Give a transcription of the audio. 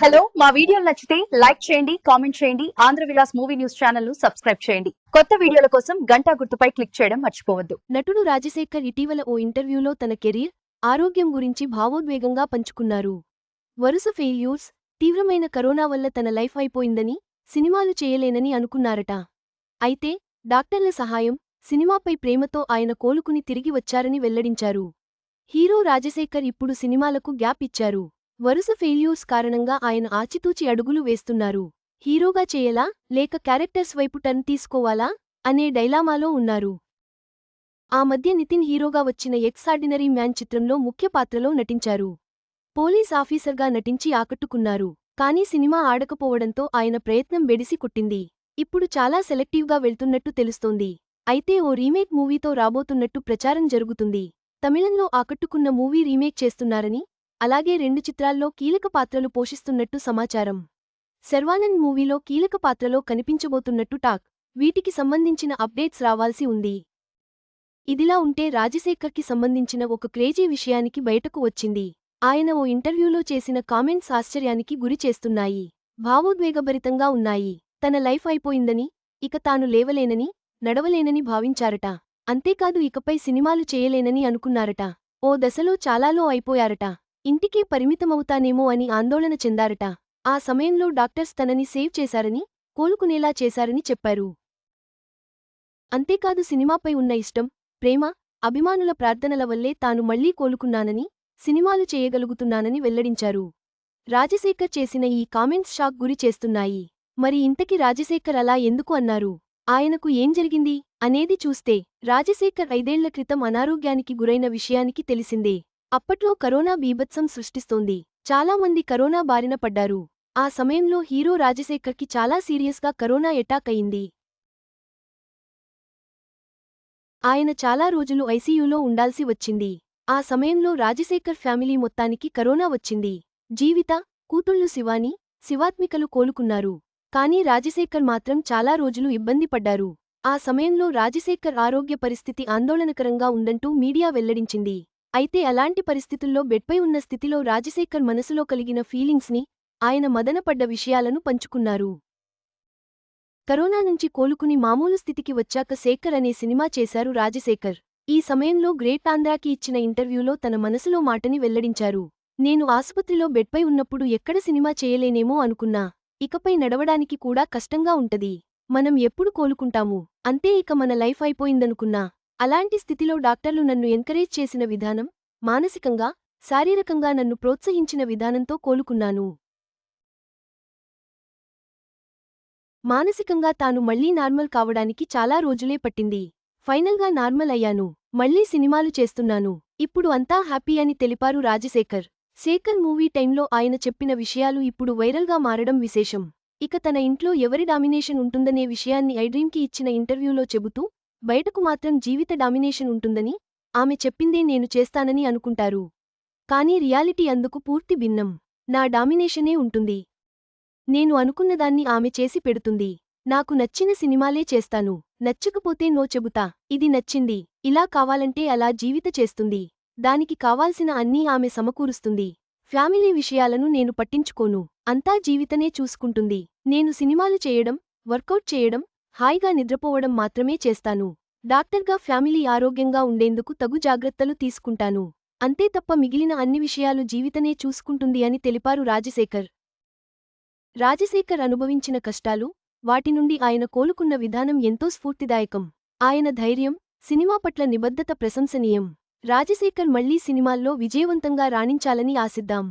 Hello మా వీడియోలు నచ్చితే లైక్ చేయండి కామెంట్ చేయండి ఆంధ్ర విలాస్ మూవీ న్యూస్ ఛానల్ను సబ్స్క్రైబ్ చేయండి. కొత్త వీడియోల కోసం గంటా గుర్తుపై క్లిక్ చేయడం మర్చిపోవద్దు. నటుడు రాజశేఖర్ ఇటీవల ఓ ఇంటర్వ్యూలో తన కెరీర్ ఆరోగ్యం గురించి భావోద్వేగంగా పంచుకున్నారు. వరుస ఫెయిల్యూర్స్ తీవ్రమైన కరోనా వల్ల తన లైఫ్ అయిపోయిందని సినిమాలు చేయలేనని అనుకున్నారట. అయితే డాక్టర్ల సహాయం సినిమాపై ప్రేమతో ఆయన కోలుకుని తిరిగి వచ్చారని వెల్లడించారు. హీరో రాజశేఖర్ ఇప్పుడు సినిమాలకు గ్యాప్ ఇచ్చారు. వరుస ఫెయిల్యూర్స్ కారణంగా ఆయన ఆచితూచి అడుగులు వేస్తున్నారు. హీరోగా చేయలా? లేక క్యారెక్టర్స్ వైపు టర్న్ తీసుకోవాలా? అనే డైలామాలో ఉన్నారు. ఆ మధ్య నితిన్ హీరోగా వచ్చిన ఎక్సార్డినరీ మ్యాన్ చిత్రంలో ముఖ్య పాత్రలో నటించారు. పోలీస్ ఆఫీసర్గా నటించి ఆకట్టుకున్నారు. కానీ సినిమా ఆడకపోవడంతో ఆయన ప్రయత్నం బెడిసి కొట్టింది. ఇప్పుడు చాలా సెలెక్టివ్గా వెళ్తున్నట్టు తెలుస్తోంది. అయితే ఓ రీమేక్ మూవీతో రాబోతున్నట్టు ప్రచారం జరుగుతుంది. తమిళంలో ఆకట్టుకున్న మూవీ రీమేక్ చేస్తున్నారని అలాగే రెండు చిత్రాల్లో కీలక పాత్రలు పోషిస్తున్నట్టు సమాచారం. శర్వానంద్ మూవీలో కీలక పాత్రలో కనిపించబోతున్నట్టు టాక్. వీటికి సంబంధించిన అప్డేట్స్ రావాల్సి ఉంది. ఇదిలా ఉంటే రాజశేఖర్కి సంబంధించిన ఒక క్రేజీ విషయానికి బయటకు వచ్చింది. ఆయన ఓ ఇంటర్వ్యూలో చేసిన కామెంట్స్ ఆశ్చర్యానికి గురి చేస్తున్నాయి. భావోద్వేగభరితంగా ఉన్నాయి. తన లైఫ్ అయిపోయిందని ఇక తాను లేవలేనని నడవలేనని భావించారట. అంతేకాదు ఇకపై సినిమాలు చేయలేనని అనుకున్నారట. ఓ దశలో చాలాలో అయిపోయారట. ఇంటికే పరిమితమవుతానేమో అని ఆందోళన చెందారట. ఆ సమయంలో డాక్టర్స్ తనని సేవ్ చేశారని కోలుకునేలా చేశారని చెప్పారు. అంతేకాదు సినిమాపై ఉన్న ఇష్టం ప్రేమ అభిమానుల ప్రార్థనల వల్లే తాను మళ్ళీ కోలుకున్నానని సినిమాలు చేయగలుగుతున్నానని వెల్లడించారు. రాజశేఖర్ చేసిన ఈ కామెంట్స్ షాక్ గురి చేస్తున్నాయి. మరి ఇంతకి రాజశేఖర్ అలా ఎందుకు అన్నారు? ఆయనకు ఏం జరిగింది? అనేది చూస్తే రాజశేఖర్ ఐదేళ్ళ క్రితం అనారోగ్యానికి గురైన విషయానికి తెలిసిందే. అప్పట్లో కరోనా బీభత్సం సృష్టిస్తోంది. చాలామంది కరోనా బారిన పడ్డారు. ఆ సమయంలో హీరో రాజశేఖర్కి చాలా సీరియస్గా కరోనా ఎటాక్ అయింది. ఆయన చాలా రోజులు ఐసీయూలో ఉండాల్సి వచ్చింది. ఆ సమయంలో రాజశేఖర్ ఫ్యామిలీ మొత్తానికి కరోనా వచ్చింది. జీవిత కూతుళ్ళు శివాని శివాత్మికలు కోలుకున్నారు. కానీ రాజశేఖర్ మాత్రం చాలా రోజులు ఇబ్బంది పడ్డారు. ఆ సమయంలో రాజశేఖర్ ఆరోగ్య పరిస్థితి ఆందోళనకరంగా ఉందంటూ మీడియా వెల్లడించింది. అయితే అలాంటి పరిస్థితుల్లో బెడ్పై ఉన్న స్థితిలో రాజశేఖర్ మనసులో కలిగిన ఫీలింగ్స్ని ఆయన మదనపడ్డ విషయాలను పంచుకున్నారు. కరోనా నుంచి కోలుకుని మామూలు స్థితికి వచ్చాక శేఖర్ అనే సినిమా చేశారు రాజశేఖర్. ఈ సమయంలో గ్రేట్ ఆంధ్రాకి ఇచ్చిన ఇంటర్వ్యూలో తన మనసులో మాటని వెల్లడించారు. నేను ఆసుపత్రిలో బెడ్పై ఉన్నప్పుడు ఎక్కడ సినిమా చేయలేనేమో అనుకున్నా. ఇకపై నడవడానికి కూడా కష్టంగా ఉంటది. మనం ఎప్పుడు కోలుకుంటాము. అంతే ఇక మన లైఫ్ అయిపోయిందనుకున్నా. అలాంటి స్థితిలో డాక్టర్లు నన్ను ఎంకరేజ్ చేసిన విధానం మానసికంగా శారీరకంగా నన్ను ప్రోత్సహించిన విధానంతో కోలుకున్నాను. మానసికంగా తాను మళ్ళీ నార్మల్ కావడానికి చాలా రోజులే పట్టింది. ఫైనల్గా నార్మల్ అయ్యాను. మళ్ళీ సినిమాలు చేస్తున్నాను. ఇప్పుడు అంతా హ్యాపీ అని తెలిపారు రాజశేఖర్. శేఖర్ మూవీ టైంలో ఆయన చెప్పిన విషయాలు ఇప్పుడు వైరల్గా మారడం విశేషం. ఇక తన ఇంట్లో ఎవరి డామినేషన్ ఉంటుందనే విషయాన్ని ఐడ్రీమ్కి ఇచ్చిన ఇంటర్వ్యూలో చెబుతూ బయటకు మాత్రం జీవిత డామినేషన్ ఉంటుందని ఆమె చెప్పిందే నేను చేస్తానని అనుకుంటారు. కానీ రియాలిటీ అందుకు పూర్తి భిన్నం. నా డామినేషనే ఉంటుంది. నేను అనుకున్నదాన్ని ఆమె చేసి పెడుతుంది. నాకు నచ్చిన సినిమాలే చేస్తాను. నచ్చకపోతే నో చెబుతా. ఇది నచ్చింది. ఇలా కావాలంటే అలా జీవిత చేస్తుంది. దానికి కావాల్సిన అన్నీ ఆమె సమకూరుస్తుంది. ఫ్యామిలీ విషయాలను నేను పట్టించుకోను. అంతా జీవితనే చూసుకుంటుంది. నేను సినిమాలు చేయడం వర్కౌట్ చేయడం హాయిగా నిద్రపోవడం మాత్రమే చేస్తాను. డాక్టర్గా ఫ్యామిలీ ఆరోగ్యంగా ఉండేందుకు తగు జాగ్రత్తలు తీసుకుంటాను. అంతే తప్ప మిగిలిన అన్ని విషయాలు జీవితనే చూసుకుంటుంది అని తెలిపారు రాజశేఖర్. రాజశేఖర్ అనుభవించిన కష్టాలు వాటి నుండి ఆయన కోలుకున్న విధానం ఎంతో స్ఫూర్తిదాయకం. ఆయన ధైర్యం సినిమా పట్ల నిబద్ధత ప్రశంసనీయం. రాజశేఖర్ మళ్ళీ సినిమాల్లో విజయవంతంగా రాణించాలని ఆశిద్దాం.